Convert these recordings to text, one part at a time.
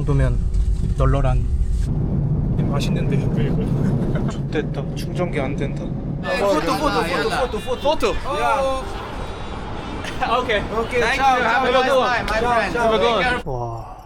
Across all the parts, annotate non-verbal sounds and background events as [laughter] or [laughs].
정도면 널널한 맛있는데 좋됐다 충전기 안 된다. 포토 my friend. Have a good one. 와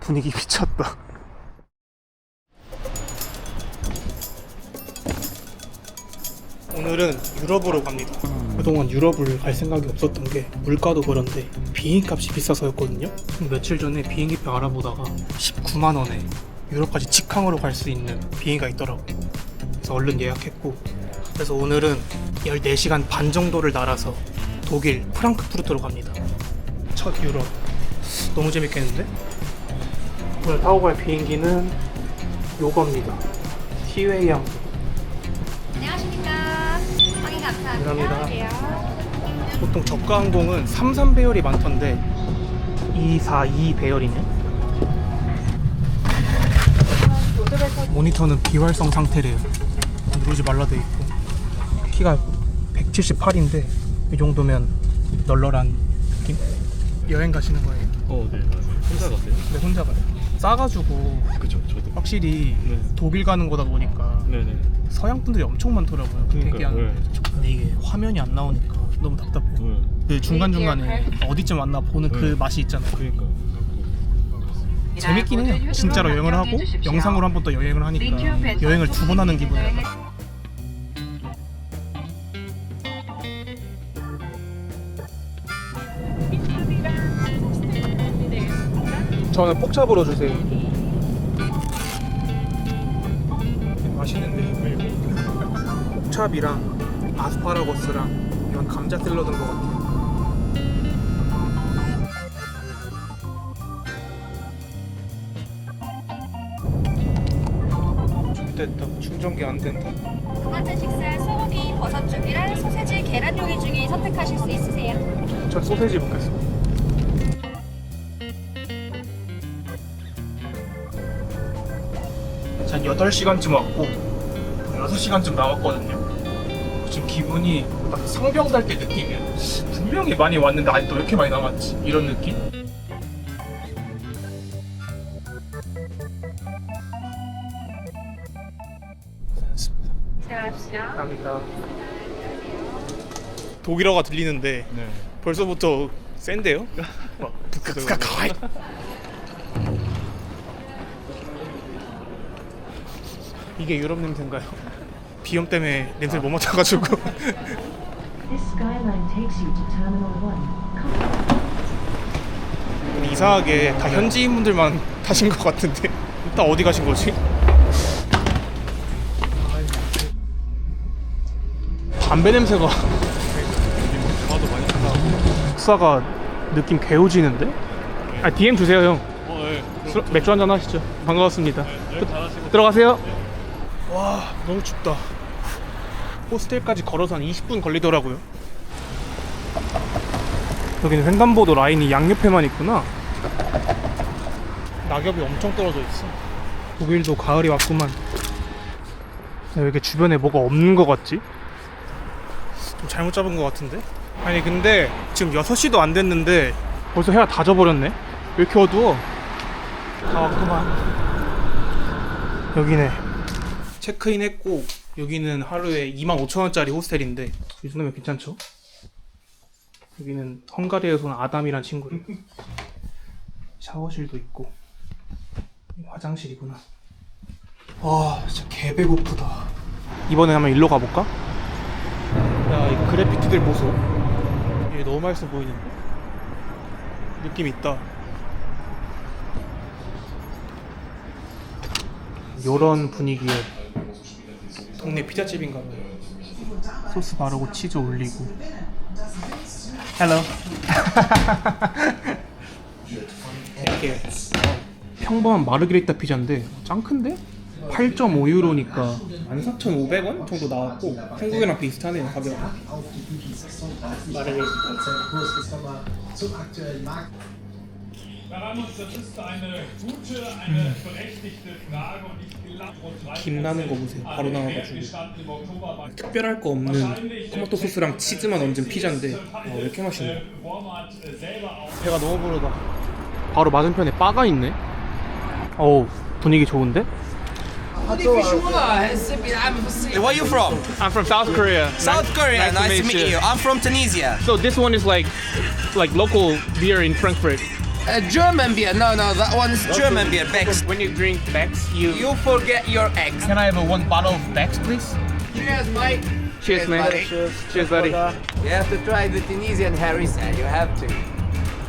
분위기 미쳤다 오늘은 유럽으로 갑니다. 그동안 유럽을 갈 생각이 없었던 게 물가도 그런데 비행값이 비싸서였거든요. 며칠 전에 비행기표 알아보다가 19만 원에 유럽까지 직항으로 갈 수 있는 비행기가 있더라고요. 그래서 얼른 예약했고 그래서 오늘은 14시간 반 정도를 날아서 독일 프랑크푸르트로 갑니다. 첫 유럽. 너무 재밌겠는데? 오늘 타고 갈 비행기는 요겁니다. 티웨이 항공 감사합니다. 보통 저가 항공은 33 배열이 많던데 242 배열이네 모니터는 비활성 상태래요 누르지 말라 돼 있고 키가 178인데 이 정도면 널널한 느낌? 여행 가시는 거예요? 어, 네, 맞아요. 혼자 갔어요? 네 혼자 가요 싸가지고 그죠, 저도. 확실히 네. 독일 가는 거다 보니까 네네. 서양 분들이 엄청 많더라고요 그러니까요, 대기하는데 네. 근데 이게 화면이 안 나오니까 너무 답답해요 네. 그 중간 중간에 어디쯤 왔나 보는 그 네. 맛이 있잖아요 그러니까. 재밌긴 해요 진짜로 여행을 하고 영상으로 한 번 더 여행을 하니까 여행을 두 번 하는 기분이에 저는 폭잡으로 주세요. 맛있는데 폭잡이랑 아스파라거스랑 이런 감자 샐러드인 것 같아요. 됐다. 충전기 안 된다. 두 번째 식사 소고기 버섯 죽이랑 소세지 계란 요리 중에 선택하실 수 있으세요. 전 소세지 먹겠습니다 한 8시간쯤 왔고 6시간쯤 남았거든요 지금 기분이 딱 성병 살때 느낌이야 분명히 많이 왔는데 아직도 왜 이렇게 많이 남았지 이런 느낌? 감사합니다 독일어가 들리는데 네. 벌써부터 센데요? 막 부카부 이 이게 유럽 냄새인가요? [laughs] 비염 때문에 냄새를 못 맡아가지고 [laughs] This skyline takes you to Terminal 1. 이상하게 다 현지인분들만 타신 것 같은데 일단 어디 가신 거지? 담배 냄새가 많이. 역사가 느낌 개오지는데? 아 DM 주세요 형 어, 네. 술- 맥주 한잔 하시죠 반갑습니다 네, 잘하시고. 들어가세요. 와 너무 춥다. 호스텔까지 걸어서 한 20분 걸리더라고요. 여기는 횡단보도 라인이 양옆에만 있구나. 낙엽이 엄청 떨어져 있어. 독일도 가을이 왔구만. 왜 이렇게 주변에 뭐가 없는 것 같지? 좀 잘못 잡은 것 같은데? 아니 근데 지금 6시도 안 됐는데 벌써 해가 다 져버렸네? 왜 이렇게 어두워? 다 왔구만. 여기네. 체크인 했고 여기는 하루에 25,000원짜리 호스텔인데 이 정도면 괜찮죠? 여기는 헝가리에서 온 아담이란 친구를 샤워실도 있고 화장실이구나. 와 진짜 개 배고프다. 이번에 한번 일로 가볼까? 야이 그래피티들 보소. 얘 너무 맛있어 보이는데? 느낌 있다. 요런 분위기의 동네 피자집인가 봐요. 소스 바르고 치즈 올리고. 헬로. 이렇게 평범한 마르게리타 피자인데 짱 큰데? 8.5유로니까 14,500원 정도 나왔고 한국이랑 비슷하네요 가격. 마르게리타. 김 나는 거 보세요. 바로 나와가지고. 특별할 거 없는 토마토 소스랑 치즈만 얹은 피자인데 와, 왜 이렇게 äh, auch 배가 너무 부르다. 바로 맞은편에 바가 있네. 어우 분위기 좋은데? Where are you from? I'm from South Korea. South Korea. Nice, to meet you. I'm from Tunisia. So this one is like like local beer in Frankfurt. Uh, German beer. No, no, that one's German beer. Bex. When you drink Bex, you You forget your eggs. Can I have a one bottle of Bex, please? Cheers, mate. Cheers, man. buddy. Cheers, buddy. You have to try the Tunisian Harissa. You have to.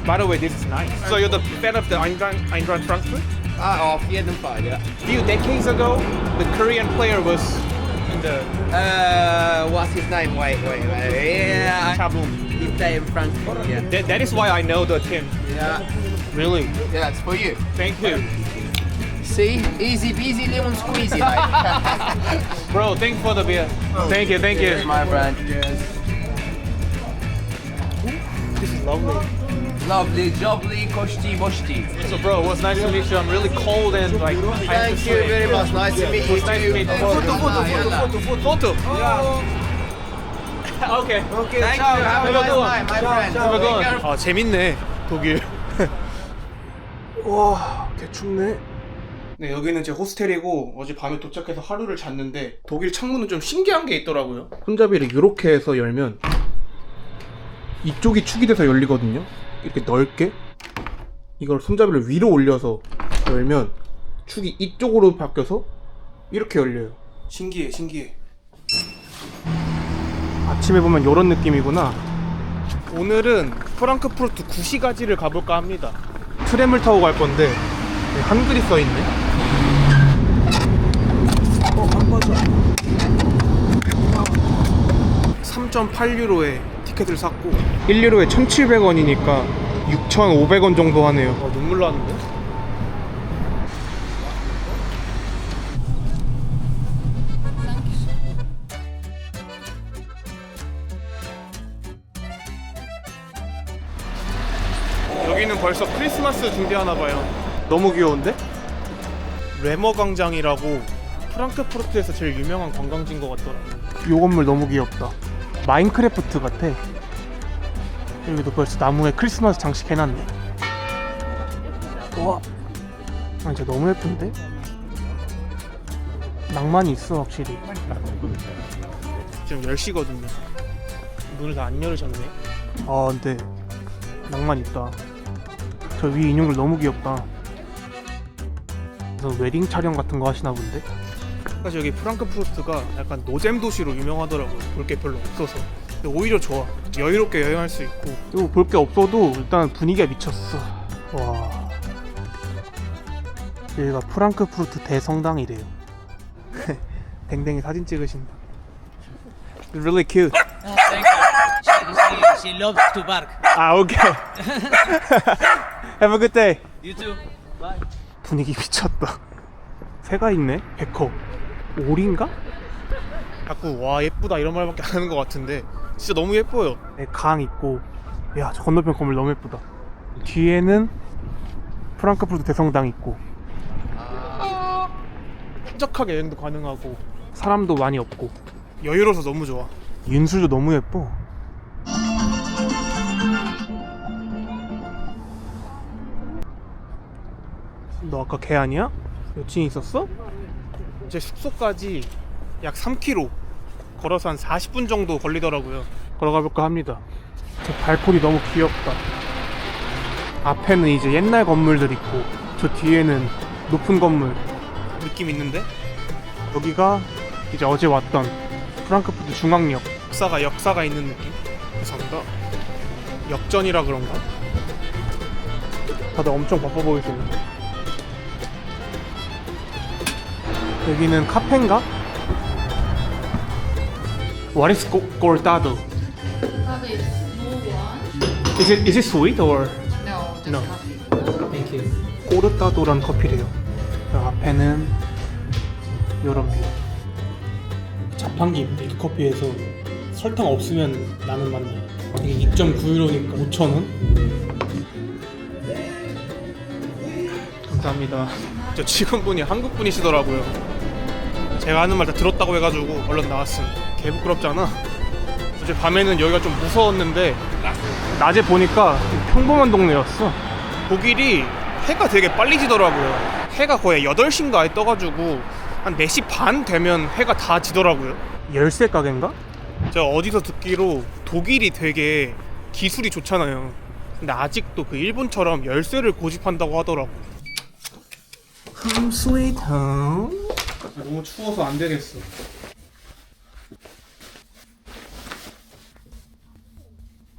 By the way, this is nice. So you're the fan of the Eintracht, Eintracht Frankfurt? Ah, auf jeden Fall, ja. A few decades ago, the Korean player was in the Uh, what's his name? Wait, wait, wait. Yeah, Chabum. he played in Frankfurt. Yeah. That, that is why I know the team. Yeah. Really? Yeah, it's for you. Thank you. See, easy peasy lemon squeezy, [laughs] mate. Bro, thank you for the beer. Thank you, thank Cheers, you. my friend. Cheers. This is lovely. Lovely, jobly, koshti, boshti. So bro, it was nice to meet you. I'm really cold and like I have to Thank you say- very much. Nice to meet It you was nice to too. meet you. Photo, photo, photo, photo, Photo. [laughs] Okay. Okay, thank you. Have a nice time, my friend. Have a good one. Take care. 아 재밌네 독일. 와 개춥네. 네 여기는 제 호스텔이고 어제 밤에 도착해서 하루를 잤는데 독일 창문은 좀 신기한 게 있더라고요. 손잡이를 이렇게 해서 열면 이쪽이 축이 돼서 열리거든요. 이렇게 넓게 이걸 손잡이를 위로 올려서 열면 축이 이쪽으로 바뀌어서 이렇게 열려요. 신기해, 신기해. 아침에 보면 이런 느낌이구나. 오늘은 프랑크푸르트 구시가지를 가볼까 합니다. 트램을 타고 갈 건데 네, 한글이 써 있네. 어, 안 맞아. 3.8유로에 티켓을 샀고 1유로에 1,700원이니까 6,500원 정도 하네요. 어, 눈물 나는데? 여기는 벌써 크리스마스 준비하나 봐요. 너무 귀여운데? 레머 광장이라고 프랑크푸르트에서 제일 유명한 관광지인 것 같더라고요. 이 건물 너무 귀엽다. 마인크래프트 같아. 여기도 벌써 나무에 크리스마스 장식 해놨네. 와, 아, 진짜 너무 예쁜데? 낭만이 있어 확실히. 지금 10시거든요. 문을 다 안 열으셨네. 아 근데 낭만 있다. 저 위에 인형들 너무 귀엽다. 그래서 웨딩 촬영 같은 거 하시나 본데? 사실 여기 프랑크푸르트가 약간 노잼 도시로 유명하더라고요. 볼 게 별로 없어서. 근데 오히려 좋아. 여유롭게 여행할 수 있고. 그리고 볼 게 없어도 일단 분위기가 미쳤어. 와. 여기가 프랑크푸르트 대성당이래요. [laughs] 댕댕이 사진 찍으신다. It's really cute. She, she loves to bark. 아, 오케이. [laughs] Have a good day. You too. Bye. 분위기 미쳤다. 새가 있네. 백호. 오리인가? 자꾸 와 예쁘다 이런 말밖에 안 하는 것 같은데 진짜 너무 예뻐요. 네, 강 있고, 야 저 건너편 건물 너무 예쁘다. 뒤에는 프랑크푸르트 대성당 있고, 쾌적하게 여행도 가능하고 사람도 많이 없고 여유로워서 너무 좋아. 윤술도 너무 예뻐. 너 아까 걔 아니야? 여친이 있었어? 제 숙소까지 약 3km 걸어서 한 40분 정도 걸리더라고요 걸어가 볼까 합니다 제 발코니 너무 귀엽다 앞에는 이제 옛날 건물들 있고 저 뒤에는 높은 건물 느낌 있는데? 여기가 이제 어제 왔던 프랑크푸르트 중앙역 역사가 역사가 있는 느낌 감사합니다 역전이라 그런가? 다들 엄청 바빠 보이시네 여기는 카페인가? What is co- cortado? Small one. Is it is it sweet or? No, just No. coffee. Thank you. 코르타도란 커피래요. 그 앞에는 이런 뷰. 자판기 커피에서 설탕 없으면 나는 맛나. 이게 2.9유로니까 5,000원. 감사합니다. 저 직원분이 한국 분이시더라고요. 제가 하는 말 다 들었다고 해가지고 얼른 나왔음. 개 부끄럽잖아. 어제 밤에는 여기가 좀 무서웠는데 낮에 보니까 좀 평범한 동네였어. 독일이 해가 되게 빨리 지더라고요. 해가 거의 8시인가에 떠가지고 한 4시 반 되면 해가 다 지더라고요. 열쇠 가게인가? 제가 어디서 듣기로 독일이 되게 기술이 좋잖아요. 근데 아직도 그 일본처럼 열쇠를 고집한다고 하더라고. Home sweet home. 너무 추워서 안 되겠어.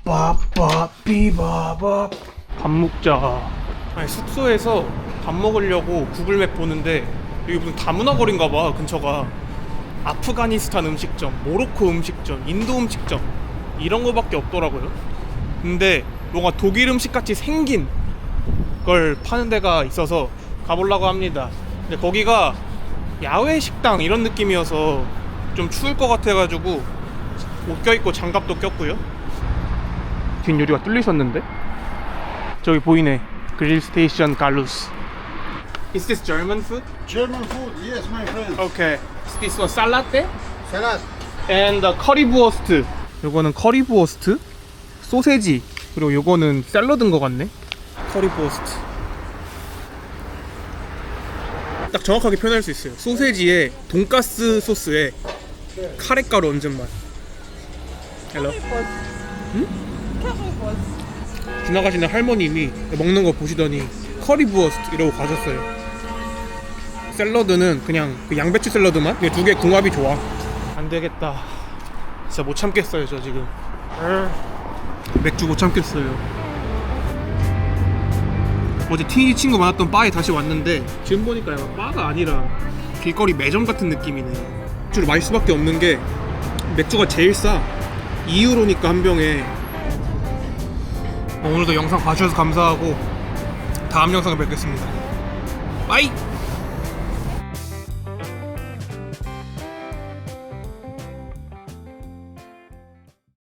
빠빠삐바밥. 밥 먹자. 아니 숙소에서 밥 먹으려고 구글맵 보는데 여기 무슨 다문화 거리인가 봐 근처가. 아프가니스탄 음식점, 모로코 음식점, 인도 음식점. 이런 거밖에 없더라고요. 근데 뭔가 독일 음식 같이 생긴 걸 파는 데가 있어서 가보려고 합니다. 근데 거기가 야외 식당 이런 느낌이어서 좀 추울 것 같아가지고 옷 껴입고 장갑도 꼈고요 뒷 유리가 뚫리셨는데? 저기 보이네 그릴 스테이션 갈루스 Is this German food? German food, yes, my friend. Okay Is this one salad there? Salad. And the 커리부어스트 요거는 커리부어스트 소세지 그리고 요거는 샐러드인 것 같네 커리부어스트 딱 정확하게 표현할 수 있어요. 소세지에 돈가스 소스에 카레가루 얹은 맛. 헬로 응? 지나가시는 할머님이 먹는 거 보시더니 커리부어스트 이러고 가셨어요. 샐러드는 그냥 그 양배추 샐러드만 두 개 궁합이 좋아. 안 되겠다. 진짜 못 참겠어요 저 지금. 맥주 못 참겠어요 어제 티니 친구 만났던 바에 다시 왔는데 지금 보니까 약간 바가 아니라 길거리 매점 같은 느낌이네. 맥주를 마실 수밖에 없는 게 맥주가 제일 싸. 2유로니까 한 병에. 어, 오늘도 영상 봐주셔서 감사하고 다음 영상에 뵙겠습니다. 빠이